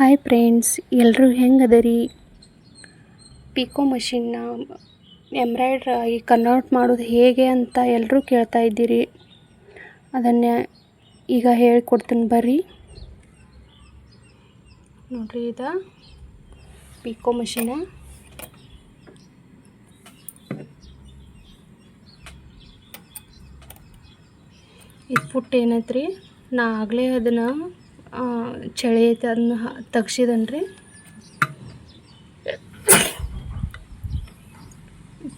Hi friends ಎಲ್ಲರೂ ಹೆಂಗೆ ಅದರಿ ಪಿಕೋ ಮಷಿನ್ನ ಎಂಬ್ರಾಯ್ಡ್ರಾಗಿ ಕನ್ವರ್ಟ್ ಮಾಡೋದು ಹೇಗೆ ಅಂತ ಎಲ್ಲರೂ ಕೇಳ್ತಾ ಇದ್ದೀರಿ. ಅದನ್ನೇ ಈಗ ಹೇಳ್ಕೊಡ್ತೀನಿ ಬರ್ರಿ. ನೋಡ್ರಿ ಇದು ಪಿಕೋ ಮಷಿನ ಇದು ಪುಟ್ಟ ಏನೈತ್ರಿ? ನಾ ಆಗಲೇ ಅದನ್ನು ಚಳಿ ಐತೆ ಅದನ್ನ ತೆಗ್ಸಿದನ್ರಿ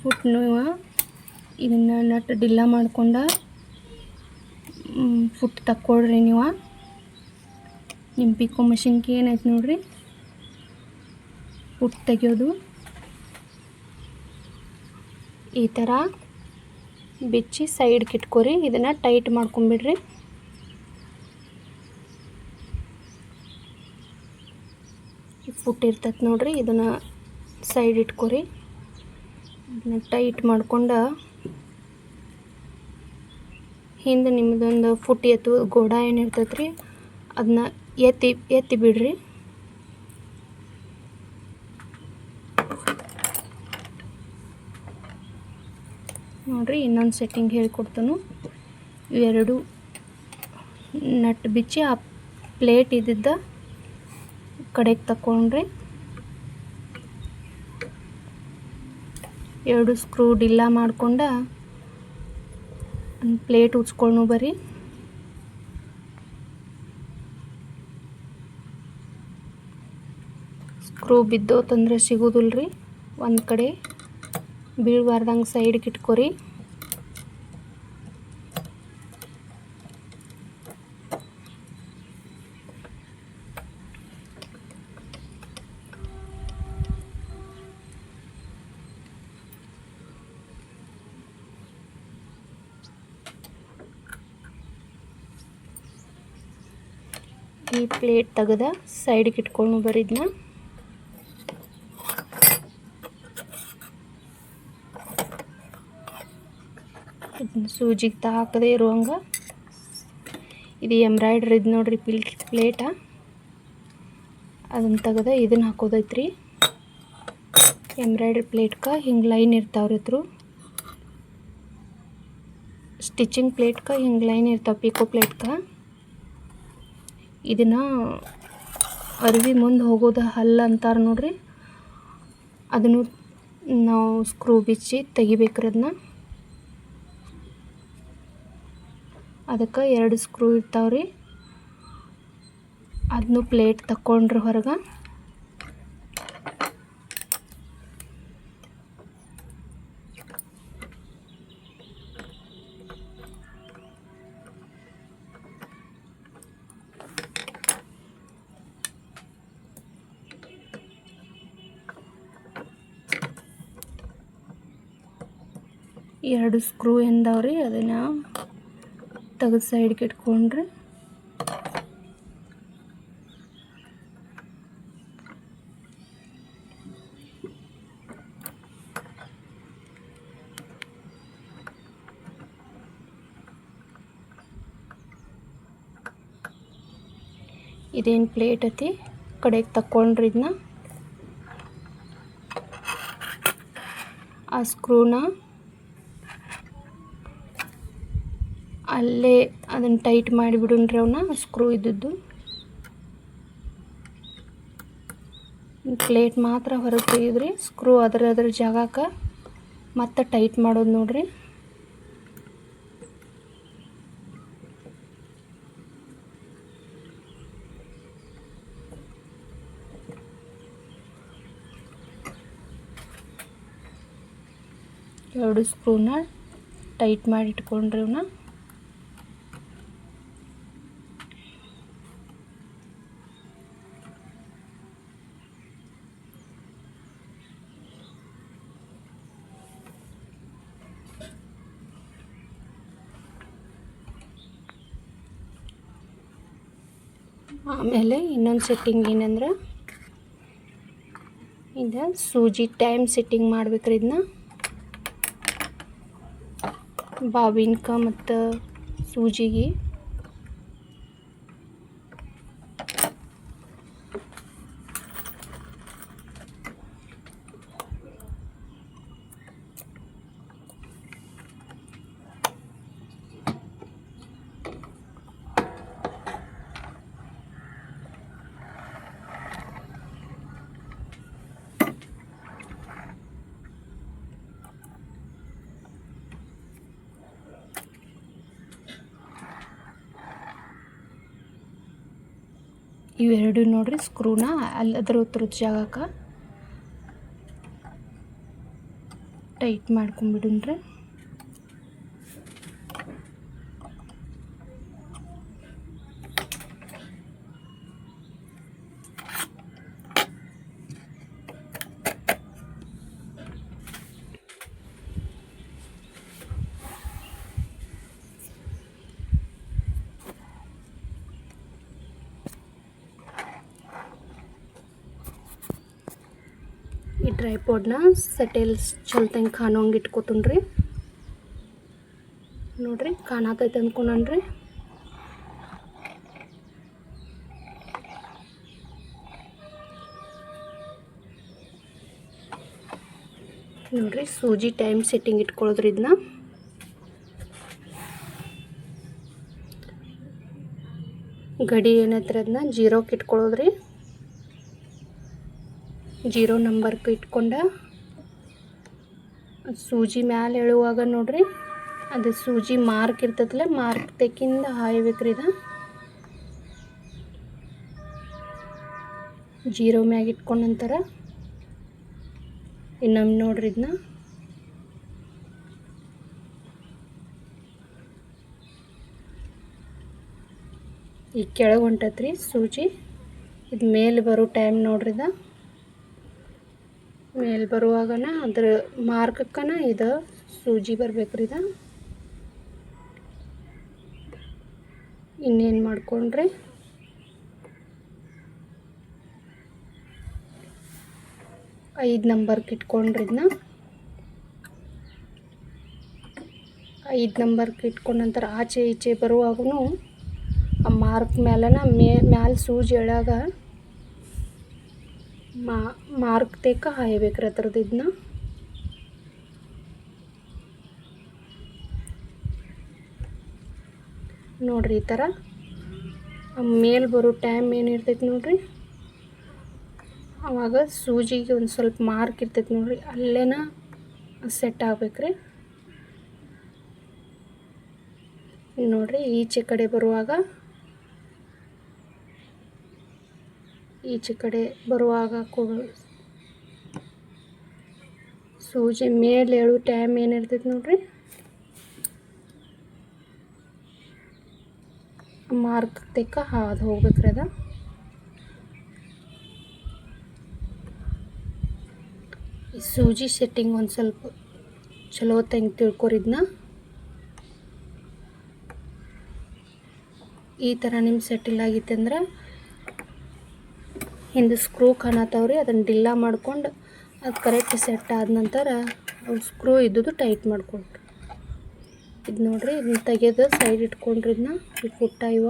ಪುಟ್ನು ಇದನ್ನು ನಟ್ ಡಿಲ್ಲ ಮಾಡ್ಕೊಂಡ ಫುಟ್ ತಕ್ಕೊಳ್ರಿ ನೀವು. ನಿಮ್ಮ ಪಿಕೋ ಮಷಿನ್ಗೆ ಏನೈತೆ ನೋಡ್ರಿ? ಫುಟ್ ತೆಗಿಯೋದು. ಈ ಥರ ಬಿಚ್ಚಿ ಸೈಡ್ಗೆ ಇಟ್ಕೊರಿ, ಇದನ್ನು ಟೈಟ್ ಮಾಡ್ಕೊಂಬಿಡ್ರಿ. ಫುಟ್ ಇರ್ತೈತೆ ನೋಡ್ರಿ, ಇದನ್ನು ಸೈಡ್ ಇಟ್ಕೊರಿ. ಇದನ್ನ ಟೈಟ್ ಮಾಡ್ಕೊಂಡು ಹಿಂದೆ ನಿಮ್ಮದೊಂದು ಫುಟ್ ಎತ್ತು, ಗೋಡ ಏನಿರ್ತೈತೆ ರೀ ಅದನ್ನ ಎತ್ತಿ ಎತ್ತಿ ಬಿಡ್ರಿ. ನೋಡಿರಿ ಇನ್ನೊಂದು ಸೆಟ್ಟಿಂಗ್ ಹೇಳ್ಕೊಡ್ತಾನು. ಇವೆರಡು ನಟ್ ಬಿಚ್ಚಿ ಆ ಪ್ಲೇಟ್ ಇದ್ದಿದ್ದ ಕಡೆಗೆ ತಗೊಂಡ್ರಿ ಎರಡು ಸ್ಕ್ರೂ ಡಿಲ್ಲ ಮಾಡ್ಕೊಂಡು ಒಂದು ಪ್ಲೇಟ್ ಉಚ್ಕೊಂಡು ಬರ್ರಿ. ಸ್ಕ್ರೂ ಬಿದ್ದೋತಂದ್ರೆ ಸಿಗೋದಿಲ್ರಿ. ಒಂದು ಕಡೆ ಬೀಳಬಾರ್ದಂಗೆ ಸೈಡ್ಗೆ ಇಟ್ಕೊರಿ. ಈ ಪ್ಲೇಟ್ ತೆಗೆದ ಸೈಡ್ಗೆ ಇಟ್ಕೊಂಡು ಬರಿದ್ನ. ಸೂಜಿಗೆ ಹಾಕದೆ ಇರುವಂಗ ಇದು ಎಂಬ್ರಾಯ್ಡ್ರಿ ಇದು ನೋಡ್ರಿ ಪಿಲ್ ಪ್ಲೇಟ. ಅದನ್ನು ತೆಗೆದ ಇದನ್ನು ಹಾಕೋದೈತ್ರಿ. ಎಂಬ್ರಾಯ್ಡ್ರಿ ಪ್ಲೇಟ್ಗೆ ಹಿಂಗೆ ಲೈನ್ ಇರ್ತಾವ್ರಿ ಹತ್ರ ಸ್ಟಿಚಿಂಗ್ ಪ್ಲೇಟ್ಗೆ ಹಿಂಗೆ ಲೈನ್ ಇರ್ತಾವೆ, ಪಿಕೋ ಪ್ಲೇಟ್ಗೆ ಇದನ್ನು ಅರಿವಿ ಮುಂದೆ ಹೋಗೋದು ಹಲ್ಲ ಅಂತಾರೆ ನೋಡ್ರಿ. ಅದನ್ನು ನಾವು ಸ್ಕ್ರೂ ಬಿಚ್ಚಿ ತೆಗಿಬೇಕ್ರಿ ಅದನ್ನ ಅದಕ್ಕೆ ಎರಡು ಸ್ಕ್ರೂ ಇರ್ತಾವ್ರಿ. ಅದನ್ನು ಪ್ಲೇಟ್ ತಕ್ಕೊಂಡ್ರಿ ಹೊರಗೆ. ಎರಡು ಸ್ಕ್ರೂ ಎಂದವ್ರಿ, ಅದನ್ನು ತೆಗೆದು ಸೈಡ್ಗೆ ಇಟ್ಕೊಂಡ್ರಿ. ಇದೇನು ಪ್ಲೇಟ್ ಐತಿ ಕಡೆಗೆ ತಕ್ಕೊಂಡ್ರಿ ಇದನ್ನ ಆ ಸ್ಕ್ರೂನ ಅಲ್ಲೇ ಅದನ್ನು ಟೈಟ್ ಮಾಡಿಬಿಡುನ್ರಿ ಅವನ್ನ ಸ್ಕ್ರೂ ಇದ್ದದ್ದು. ಪ್ಲೇಟ್ ಮಾತ್ರ ಹೊರಗೆ ತೆಗೆದ್ರಿ ಸ್ಕ್ರೂ ಅದ್ರ ಅದ್ರ ಜಾಗಕ್ಕೆ ಮತ್ತೆ ಟೈಟ್ ಮಾಡೋದು ನೋಡ್ರಿ. ಎರಡು ಸ್ಕ್ರೂನ ಟೈಟ್ ಮಾಡಿ ಇಟ್ಕೊಂಡ್ರಿ ಅವನ್ನ ಆಮೇಲೆ ಇನ್ನೊಂದು ಸೆಟ್ಟಿಂಗ್ ಏನಂದ್ರೆ ಇದು ಸೂಜಿ ಟೈಮ್ ಸೆಟ್ಟಿಂಗ್ ಮಾಡ್ಬೇಕ್ರಿ ಇದನ್ನ ಬಾವಿನ್ಕ ಮತ್ತು ಸೂಜಿಗೆ. ಇವೆರಡು ನೋಡ್ರಿ ಸ್ಕ್ರೂನ ಅಲ್ಲಿ ಅದ್ರ ಉತ್ರದ ಜಾಗಕ್ಕೆ. ಟೈಟ್ ಮಾಡ್ಕೊಂಬಿಡುನ್ರಿ ಈ ಡ್ರೈ ಪೌಡ್ನ ಸೆಟೆಲ್ಸ್ ಚಲ್ತಂಗೆ ಖಾನೋಂಗೆ ಇಟ್ಕೋತನ್ರಿ. ನೋಡ್ರಿ, ಕಾಣತೈತೆ ಅಂದ್ಕೊಂಡ್ರಿ ನೋಡ್ರಿ, ಸೂಜಿ ಟೈಮ್ ಸೆಟ್ಟಿಂಗ್ ಇಟ್ಕೊಳ್ಳೋದ್ರಿ ಇದನ್ನ ಗಡಿ ಏನೈತ್ರಿ ಅದನ್ನ ಜೀರೋಕ್ಕೆ ಇಟ್ಕೊಳ್ಳೋದ್ರಿ ಜೀರೋ ನಂಬರ್ಗೆ ಇಟ್ಕೊಂಡ ಸೂಜಿ ಮ್ಯಾಲೆ ಎಳುವಾಗ ನೋಡ್ರಿ, ಅದು ಸೂಜಿ ಮಾರ್ಕ್ ಇರ್ತದಲ್ಲ ಮಾರ್ಕ್ ತೆಕ್ಕಿಂದ ಹಾಯ್ಬೇಕ್ರಿ ಇದು. ಜೀರೋ ಮ್ಯಾಗ ಇಟ್ಕೊಂಡ ನಂತರ ಇನ್ನೊಮ್ಮೆ ನೋಡ್ರಿ ಇದನ್ನ ಈಗ ಕೆಳಗೆ ಹೊಂಟತ್ರಿ ಸೂಜಿ, ಇದು ಮೇಲೆ ಬರೋ ಟೈಮ್ ನೋಡ್ರಿ ಇದು. ಮೇಲೆ ಬರುವಾಗನ ಅದ್ರ ಮಾರ್ಕಕ್ಕನ ಇದು ಸೂಜಿ ಬರ್ಬೇಕ್ರಿ ಇದು. ಇನ್ನೇನು ಮಾಡ್ಕೊಂಡ್ರಿ? ಐದು ನಂಬರ್ಗೆ ಇಟ್ಕೊಂಡ್ರಿ ಇದನ್ನ ಐದು ನಂಬರ್ಗೆ ಇಟ್ಕೊಂಡ ನಂತರ ಆಚೆ ಈಚೆ ಬರುವಾಗೂ ಆ ಮಾರ್ಕ್ ಮ್ಯಾಲನ ಮೇ ಮ್ಯಾಲೆ ಸೂಜಿ ಎಳಾಗ ಮಾ ಮಾರ್ಕ್ ತೇಕ ಹಾಯ್ಬೇಕ್ರಿ ಅದ್ರದ್ದು ಇದನ್ನ ನೋಡ್ರಿ ಈ ಥರ ಮೇಲೆ ಬರೋ ಟೈಮ್ ಏನಿರ್ತೈತಿ ನೋಡ್ರಿ? ಆವಾಗ ಸೂಜಿಗೆ ಒಂದು ಸ್ವಲ್ಪ ಮಾರ್ಕ್ ಇರ್ತೈತಿ ನೋಡ್ರಿ. ಅಲ್ಲೇನ ಸೆಟ್ ಆಗ್ಬೇಕ್ರಿ. ನೋಡ್ರಿ ಈಚೆ ಕಡೆ ಬರುವಾಗ. ಈಚೆ ಕಡೆ ಬರುವಾಗ ಸೂಜಿ ಮೇಲೆ ಏಳು ಟೈಮ್ ಏನಿರ್ತೈತೆ ನೋಡ್ರಿ. ಮಾರ್ಕ್ ತೆಕ್ಕ ಹಾದು ಹೋಗ್ಬೇಕ್ರಿ ಅದ. ಸೂಜಿ ಸೆಟ್ಟಿಂಗ್ ಒಂದು ಸ್ವಲ್ಪ ಚಲೋ ತಂಗೆ ತಿಳ್ಕೊರಿದ್ನ ಈ ಥರ ನಿಮ್ಮ ಸೆಟ್ಟಿಲ್ ಆಗಿತ್ತಂದ್ರೆ ಹಿಂದೆ ಸ್ಕ್ರೂ ಕಾಣತ್ತವ್ರಿ ಅದನ್ನು ಡಿಲ್ಲ ಮಾಡ್ಕೊಂಡು ಅದು ಕರೆಕ್ಟ್ ಸೆಟ್ ಆದ ನಂತರ ಸ್ಕ್ರೂ ಇದ್ದದ್ದು ಟೈಟ್ ಮಾಡ್ಕೊಂಡು ಇದು ನೋಡ್ರಿ ಇದನ್ನ ತೆಗೆದು ಸೈಡ್ ಇಟ್ಕೊಂಡ್ರಿ ಇದನ್ನ ಈ ಪುಟ್ಟ ಇವ.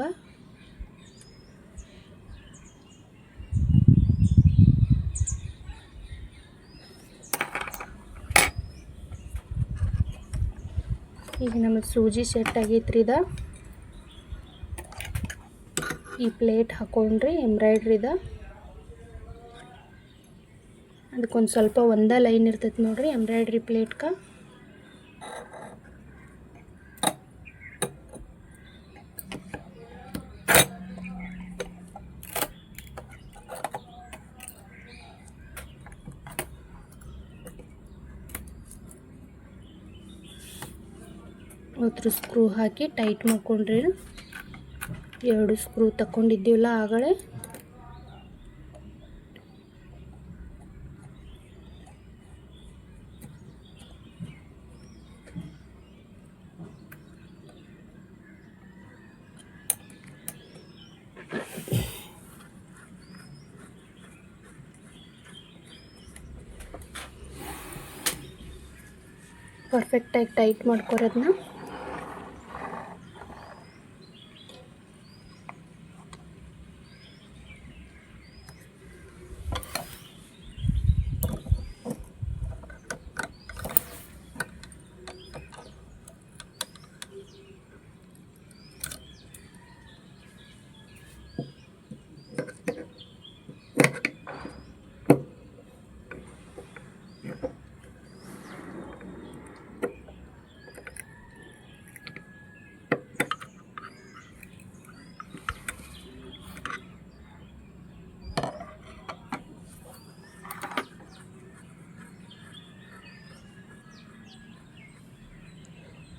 ಈಗ ನಮ್ಮ ಸೂಜಿ ಸೆಟ್ ಆಗೈತ್ರಿ ಇದ. ಈ ಪ್ಲೇಟ್ ಹಾಕೊಂಡ್ರಿ ಎಂಬ್ರಾಯ್ಡ್ರಿದ ಅದಕ್ಕೊಂದು ಸ್ವಲ್ಪ ಒಂದೇ ಲೈನ್ ಇರ್ತೈತೆ ನೋಡ್ರಿ ಎಂಬ್ರಾಯ್ಡ್ರಿ ಪ್ಲೇಟ್ಗೆ ಒತ್ತು ಸ್ಕ್ರೂ ಹಾಕಿ ಟೈಟ್ ಮಾಡ್ಕೊಂಡ್ರಿ. ಎರಡು ಸ್ಕ್ರೂ ತಗೊಂಡಿದ್ದೀವಲ್ಲ ಆಗಲೇ. ಟೈಟ್ ಮಾಡ್ಕೊರೋದನ್ನ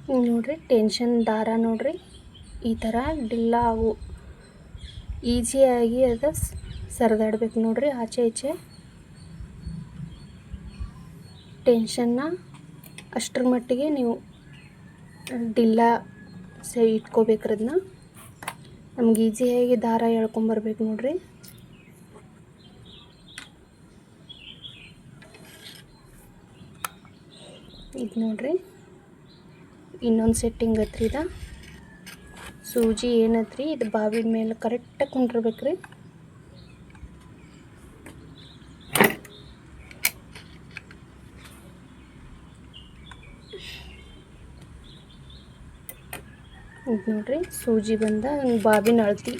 ನೋಡ್ರಿ ಟೆನ್ಷನ್ ದಾರ ನೋಡ್ರಿ. ಈ ಥರ ಡಿಲ್ಲ ಅವು. ಈಸಿಯಾಗಿ ಅದು ಸರಿದಾಡ್ಬೇಕು ನೋಡ್ರಿ ಆಚೆ ಈಚೆ. ಟೆನ್ಷನ್ನ ಅಷ್ಟರ ಮಟ್ಟಿಗೆ ನೀವು ಡಿಲ್ಲ ಸೈ ಇಟ್ಕೋಬೇಕ್ರಿ ಅದನ್ನ ನಮ್ಗೆ ಈಸಿಯಾಗಿ ದಾರ ಎಳ್ಕೊಂಬರ್ಬೇಕು ನೋಡ್ರಿ. ಇದು ನೋಡ್ರಿ. ಇನ್ನೊಂದು ಸೆಟ್ಟಿಂಗ್ ಇದು. ಸೂಜಿ ಏನತ್ರಿ? ಇದು ಬಾವಿ ಮೇಲೆ ಕರೆಕ್ಟಾಗಿ ಕುಂಡಿರ್ಬೇಕ್ರಿ. ಇದು ನೋಡ್ರಿ, ಸೂಜಿ ಬಂದ ಬಾವಿನ ಅಳತಿ.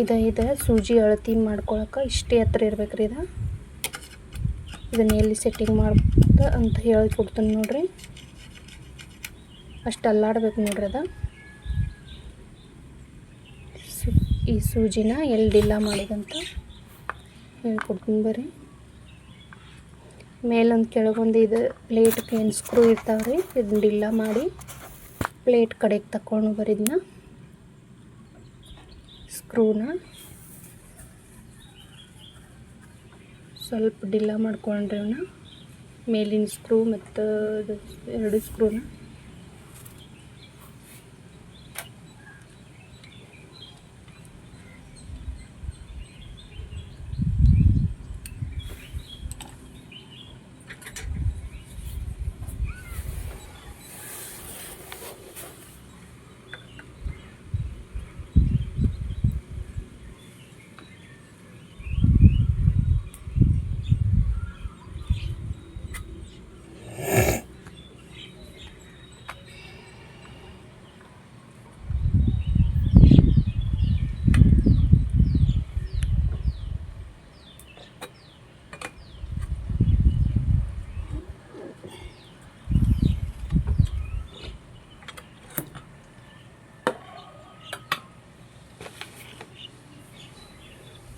ಇದ ಇದ ಸೂಜಿ ಅಳತಿ ಮಾಡ್ಕೊಳಕ್ಕೆ ಇಷ್ಟೇ ಹತ್ರ ಇರ್ಬೇಕ್ರಿ ಇದು. ಇದನ್ನ ಎಲ್ಲಿ ಸೆಟ್ಟಿಂಗ್ ಮಾಡ್ಬೋದ ಅಂತ ಹೇಳ್ಕೊಡ್ತೀನಿ ನೋಡ್ರಿ. ಅಷ್ಟು ಅಲ್ಲಾಡ್ಬೇಕು ನೋಡ್ರಿ ಅದು. ಈ ಸೂಜಿನ ಎಲ್ಲಿ ಡಿಲ್ಲ ಮಾಡಿದಂತ ಹೇಳ್ಕೊಡ್ತೀನಿ ಬರ್ರಿ. ಮೇಲೊಂದು ಕೆಳಗೊಂದು ಇದು ಪ್ಲೇಟ್ ಏನು ಸ್ಕ್ರೂ ಇರ್ತಾವ್ರಿ, ಇದನ್ನ ಡಿಲ್ಲ ಮಾಡಿ ಪ್ಲೇಟ್ ಕಡೆಗೆ ತಕೊಂಡು ಬರೀದನ್ನ ಸ್ಕ್ರೂನ ಸ್ವಲ್ಪ ಡಿಲ್ಲ ಮಾಡ್ಕೊಂಡ್ರೆ ಮೇಲಿನ ಸ್ಕ್ರೂ ಮತ್ತು ಎರಡು ಸ್ಕ್ರೂನ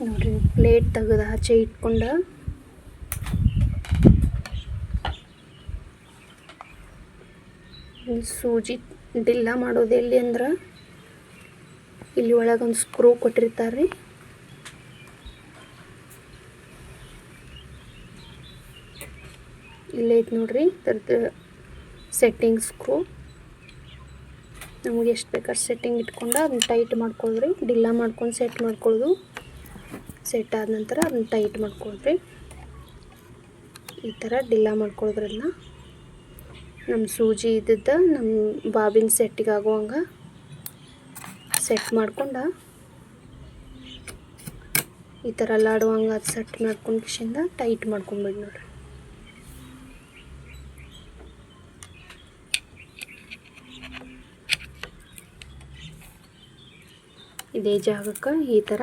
ನೋಡ್ರಿ ಪ್ಲೇಟ್ ತೆಗೆದು ಆಚೆ ಇಟ್ಕೊಂಡು. ಸೂಜಿ ಡಿಲ್ಲ ಮಾಡೋದು ಎಲ್ಲಿ ಅಂದ್ರೆ? ಇಲ್ಲಿ ಒಳಗೊಂದು ಸ್ಕ್ರೂ ಕೊಟ್ಟಿರ್ತಾರೆ ರೀ ಇಲ್ಲೈತೆ ನೋಡ್ರಿ ಅದ್ರದ್ದು ಸೆಟ್ಟಿಂಗ್ ಸ್ಕ್ರೂ ನಮಗೆ ಎಷ್ಟು ಬೇಕಾದ್ರೆ ಸೆಟ್ಟಿಂಗ್ ಇಟ್ಕೊಂಡು ಅದನ್ನ ಟೈಟ್ ಮಾಡ್ಕೊಳ್ರಿ. ಡಿಲ್ಲ ಮಾಡ್ಕೊಂಡು ಸೆಟ್ ಮಾಡ್ಕೊಳ್ಳೋದು ಸೆಟ್ ಆದ ನಂತರ ಅದನ್ನ ಟೈಟ್ ಮಾಡ್ಕೊಳ್ರಿ. ಈ ಥರ ಡಿಲ್ಲ ಮಾಡ್ಕೊಳ್ಳೋದ್ರನ್ನ ನಮ್ಮ ಸೂಜಿ ಇದ್ದಿದ್ದ ನಮ್ಮ ಬಾಬಿನ ಸೆಟ್ಟಿಗೆ ಆಗುವಂಗೆ ಸೆಟ್ ಮಾಡ್ಕೊಂಡು ಈ ಥರ ಅಲ್ಲಾಡುವಂಗೆ ಅದು ಸೆಟ್ ಮಾಡ್ಕೊಂಡು ಕಿಶಿಂದ ಟೈಟ್ ಮಾಡ್ಕೊಂಬಿಡಿ ನೋಡ್ರಿ. ಇದೇ ಜಾಗಕ್ಕೆ ಈ ಥರ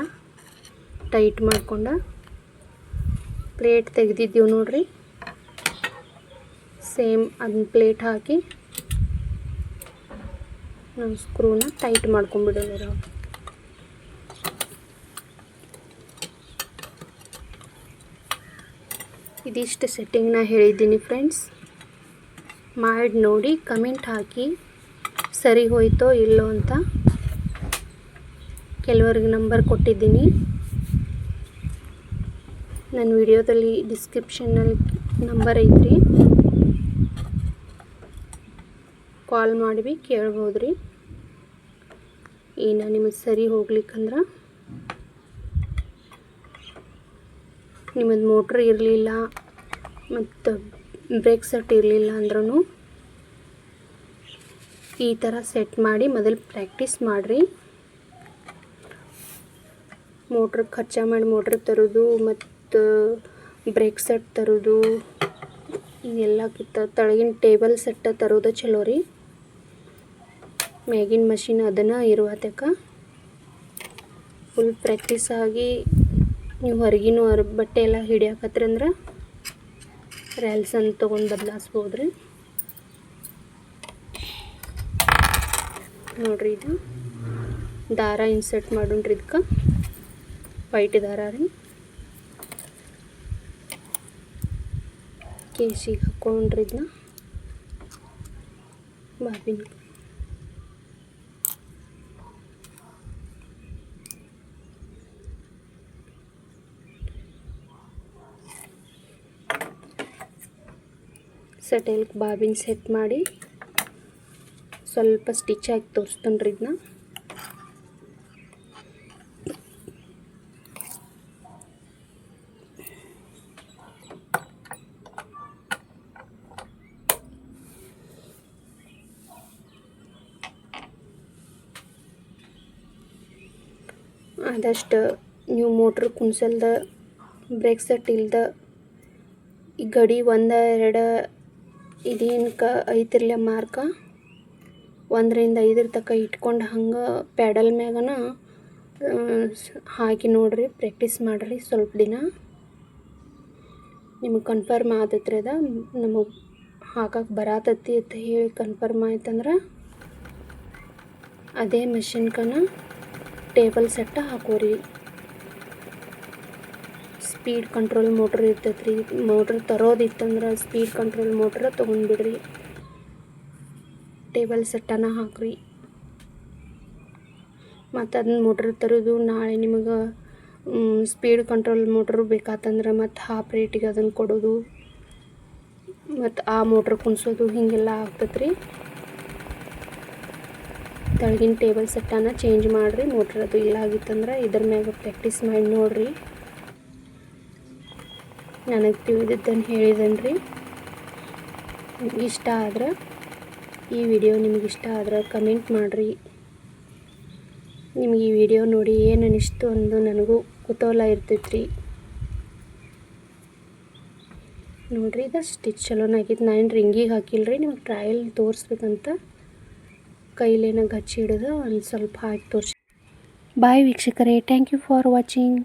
ಟೈಟ್ ಮಾಡ್ಕೊಂಡು ಪ್ಲೇಟ್ ತೆಗೆದಿದ್ದೀವಿ ನೋಡ್ರಿ. ಸೇಮ್ ಅದನ್ನ ಪ್ಲೇಟ್ ಹಾಕಿ ನಾವು ಸ್ಕ್ರೂನ ಟೈಟ್ ಮಾಡ್ಕೊಂಡ್ಬಿಡೋಣ ಇದಿಷ್ಟು ಸೆಟ್ಟಿಂಗ್ನ ಹೇಳಿದ್ದೀನಿ ಫ್ರೆಂಡ್ಸ್ ಮಾಡಿ ನೋಡಿ ಕಮೆಂಟ್ ಹಾಕಿ ಸರಿ ಹೋಯ್ತೋ ಇಲ್ಲೋ ಅಂತ. ಕೆಲವರಿಗೆ ನಂಬರ್ ಕೊಟ್ಟಿದ್ದೀನಿ. ನನ್ನ ವಿಡಿಯೋದಲ್ಲಿ ಡಿಸ್ಕ್ರಿಪ್ಷನ್ನಲ್ಲಿ ನಂಬರ್ ಐತ್ರಿ. ಕಾಲ್ ಮಾಡಿ ಬಿ ಕೇಳ್ಬೋದು ರೀ ಏನು ನಿಮಗೆ ಸರಿ ಹೋಗ್ಲಿಕ್ಕಂದ್ರೆ? ನಿಮ್ಮದು ಮೋಟ್ರ್ ಇರಲಿಲ್ಲ, ಮತ್ತು ಬ್ರೇಕ್ ಸೆಟ್ ಇರಲಿಲ್ಲ ಅಂದ್ರೂ ಈ ಥರ ಸೆಟ್ ಮಾಡಿ ಮೊದಲು ಪ್ರಾಕ್ಟೀಸ್ ಮಾಡಿರಿ. ಮೋಟ್ರ್ ಖರ್ಚು ಮಾಡಿ ಮೋಟ್ರ್ ತರೋದು, ಮತ್ತು ಬ್ರೇಕ್ ಸೆಟ್ ತರೋದು ಕಿತ್ತ, ತಳಗಿನ ಟೇಬಲ್ ಸೆಟ್ ತರೋದು ಚಲೋ ರೀ. ಮ್ಯಾಗಿನ ಮಷಿನ್ ಅದನ್ನು ಇರುವತಕ ಫುಲ್ ಪ್ರಾಕ್ಟೀಸ್ ಆಗಿ ನೀವು ಹೊರಗಿನ ಹೊರ ಬಟ್ಟೆ ಎಲ್ಲ ಹಿಡಿಯಾಕತ್ರಿ ಅಂದ್ರೆ ರ್ಯಾಲ್ಸನ್ನು ತೊಗೊಂಡು ಬದಲಾಯಿಸ್ಬೋದು ರೀ ನೋಡ್ರಿ ಇದು. ದಾರ ಇನ್ಸರ್ಟ್ ಮಾಡೋಣ್ರಿ ಇದಕ್ಕೆ ವೈಟ್ ದಾರ ರೀ. ಕೇಸಿಗೆ ಹಾಕ್ಕೊಂಡ್ರೆ ಇದನ್ನ ಬಾಬಿನ ಸೆಟಲ್ಗೆ ಬಾಬಿನ ಸೆಟ್ ಮಾಡಿ ಸ್ವಲ್ಪ ಸ್ಟಿಚ್ ಹಾಕಿ ತೋರಿಸ್ತಾನ್ರಿ ಇದನ್ನ ಆದಷ್ಟು ನೀವು ಮೋಟ್ರ್ ಕುಣ್ಸಲ್ದ, ಬ್ರೇಕ್ ಸೆಟ್ ಇಲ್ದ, ಈ ಗಡಿ ಒಂದು, ಎರಡು, ಇದೇನಕ ಐತಿರ್ಲ ಮಾರ್ಕ? ಒಂದರಿಂದ ಐದರ ತನಕ ಇಟ್ಕೊಂಡು ಹಂಗೆ ಪ್ಯಾಡಲ್ ಮ್ಯಾಗನ ಹಾಕಿ ನೋಡ್ರಿ, ಪ್ರಾಕ್ಟೀಸ್ ಮಾಡಿರಿ ಸ್ವಲ್ಪ ದಿನ. ನಿಮಗೆ ಕನ್ಫರ್ಮ್ ಆದತ್ರಿ ಅದ ನಮಗೆ ಹಾಕಕ್ಕೆ ಬರಾತತ್ತಿ ಅಂತ ಹೇಳಿ ಕನ್ಫರ್ಮ್ ಆಯ್ತಂದ್ರೆ, ಅದೇ ಮೆಷಿನ್ಕನ ಟೇಬಲ್ ಸೆಟ್ ಹಾಕೋರಿ ಸ್ಪೀಡ್ ಕಂಟ್ರೋಲ್ ಮೋಟ್ರ್ ಇರ್ತೈತೆ ರೀ ಮೋಟ್ರ್ ತರೋದಿತ್ತಂದ್ರೆ ಸ್ಪೀಡ್ ಕಂಟ್ರೋಲ್ ಮೋಟ್ರ್ ತೊಗೊಂಡ್ಬಿಡ್ರಿ ಟೇಬಲ್ ಸೆಟ್ಟನ ಹಾಕ್ರಿ. ಮತ್ತು ಅದನ್ನ ಮೋಟ್ರ್ ತರೋದು ನಾಳೆ ನಿಮಗೆ ಸ್ಪೀಡ್ ಕಂಟ್ರೋಲ್ ಮೋಟ್ರ್ ಬೇಕಾತಂದ್ರೆ ಮತ್ತು ಹಾಫ್ ರೇಟಿಗೆ ಅದನ್ನು ಕೊಡೋದು. ಮತ್ತು ಆ ಮೋಟ್ರ್ ಕುಣಿಸೋದು ಹೀಗೆಲ್ಲ ಆಗ್ತೈತೆ ರೀ ತೆಳಗಿನ ಟೇಬಲ್ ಸೆಟ್ಟನ್ನು ಚೇಂಜ್ ಮಾಡಿರಿ ನೋಡ್ರಿ ಅದು ಇಲ್ಲ ಆಗಿತ್ತಂದ್ರೆ ಇದ್ರ ಮ್ಯಾಗ ಪ್ರಾಕ್ಟೀಸ್ ಮಾಡಿ ನೋಡಿರಿ. ನನಗೆ ತಿಳಿದಿದ್ದನ್ನು ಹೇಳಿದನು ರೀ ಇಷ್ಟ ಆದ್ರೆ ಈ ವಿಡಿಯೋ ನಿಮಗೆ ಇಷ್ಟ ಆದ್ರೆ ಕಮೆಂಟ್ ಮಾಡಿರಿ. ನಿಮಗೆ ಈ ವಿಡಿಯೋ ನೋಡಿ ಏನು ಅನಿಸ್ತು ಅಂದು ನನಗೂ ಕುತೂಹಲ ಇರ್ತೈತ್ರಿ. ನೋಡ್ರಿ ಇದು ಸ್ಟಿಚ್ ಚಲೋನಾಗಿತ್ತು ನಾನು ರಿಂಗಿಗೆ ಹಾಕಿಲ್ರಿ, ನಿಮ್ಗೆ ಟ್ರಯಲ್ ತೋರಿಸ್ಬೇಕಂತ. ಕೈಲೇನ ಗಚ್ಚಿ ಹಿಡಿದು ಒಂದು ಸ್ವಲ್ಪ ಹಾಕಿ ತೋರಿಸಿ. ಬಾಯ್ ವೀಕ್ಷಕರೇ. Thank you for watching